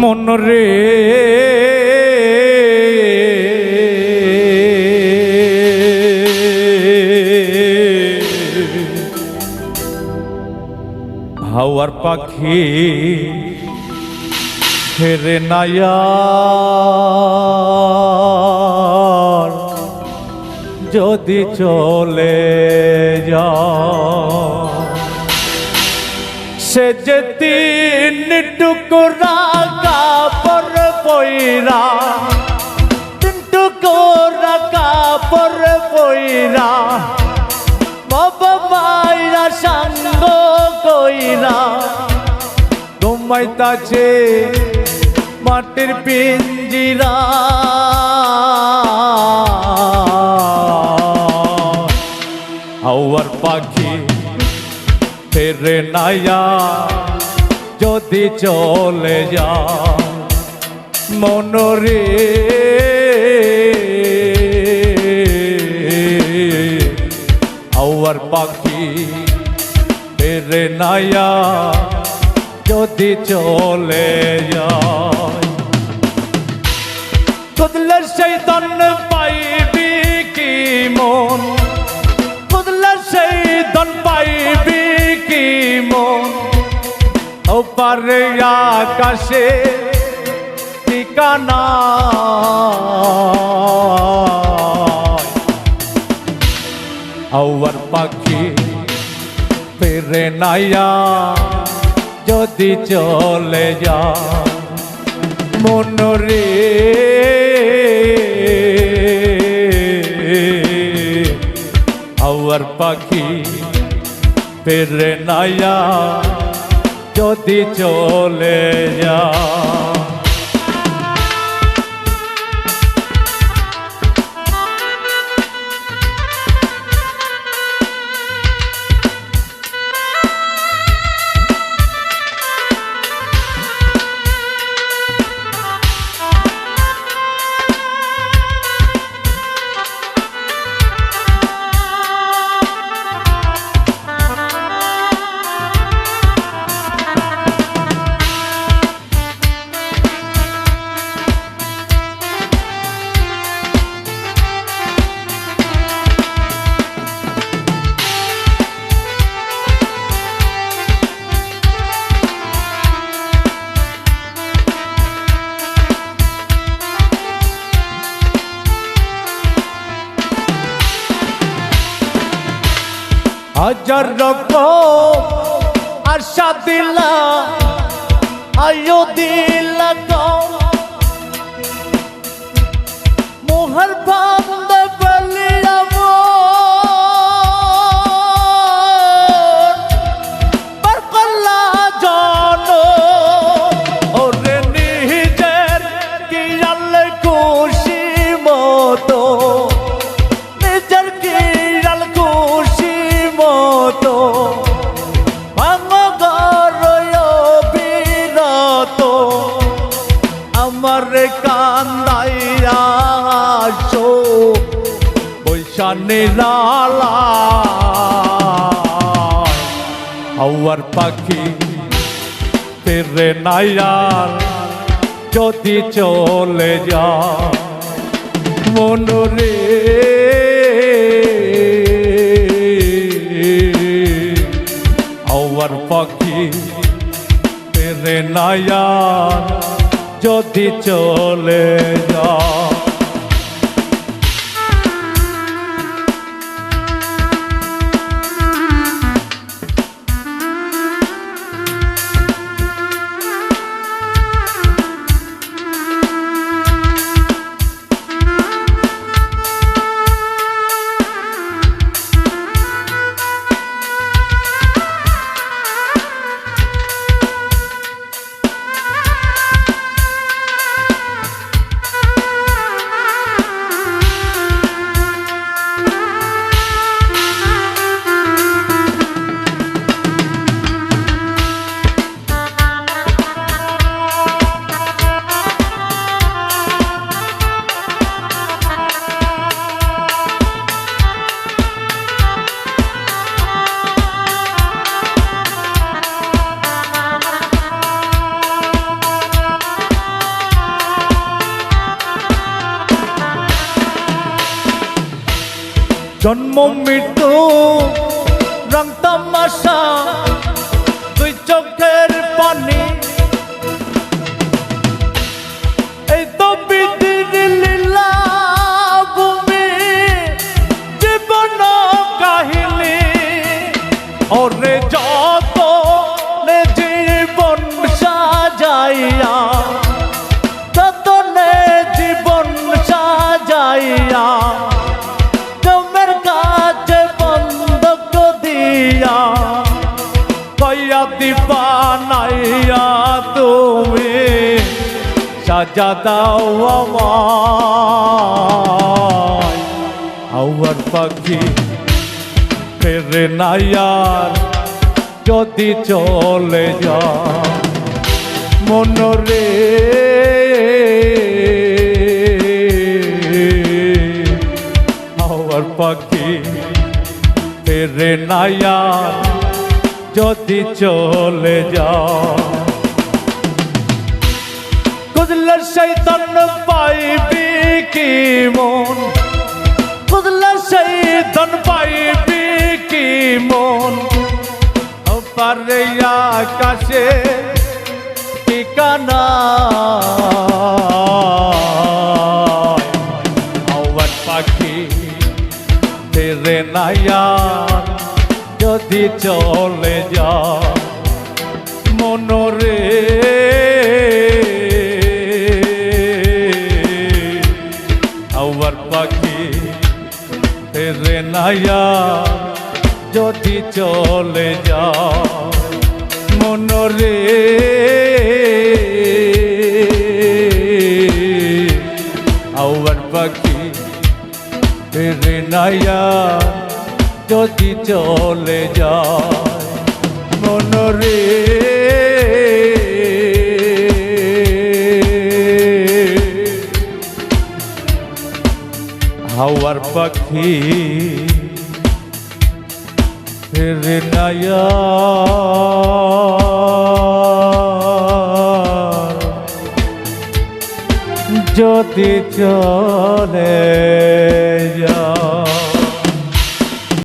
মন রে। হাওয়ার পাখি ফেরে নায়ার যদি চলে যা সে যে তিন টুকরা ঘুমাইতাছে মাটির পিঞ্জিরা। হাওয়ার পাখি ফেরে নাইয়া যদি চলে যা মনরে। হাওয়ার পাখি ফেরে নাইয়া যদি চলে যায়। সেই দন পাইবি কি মন? কদলের সেই দন পাইবি কি মন? ও পারে আকাশে ঠিকানা। আউয়ার পাখি ফেরে নাইয়া যদি চলে যা মনরে আওয়ার পাখি পেরে নাইয়া যদি চলে যা হাজার রকম আশা দিলা আয়ো দিলা মোহর বান্ধ বৈশানী লালা। হাওয়ার পাখি ফেরে নাইয়ার যদি চলে যা মনরে আওয়ার পাখি পেরে নায়া যদি চলে যা জন্ম মৃত্যু, রং তামাশা, দুই চোখের পানি। এই তো বিধির লীলা ভূমি, জীবন কাহিনী। ওরে যত জীবন সাজাইয়া তুমি সাজা দাও আমায়। আউয়ার পাখি, ফেরে নাইয়ার যদি চলে যা মনরে আউয়ার পাখি, ফেরে নাইয়ার যদি চলে যা কুদলার পাইবি কি মন? কুদলার শৈতান পাইবি কি মন? পারে আকাশে ঠিকানা। আওয়ার পাখি তেরে নায়ার যদি চলে যা নায়া যদি চলে যা মনরে আওয়ার পাখি তেরে নায়া যদি চলে যায় মনরে হাওয়ার পাখি ফেরে যদি চলে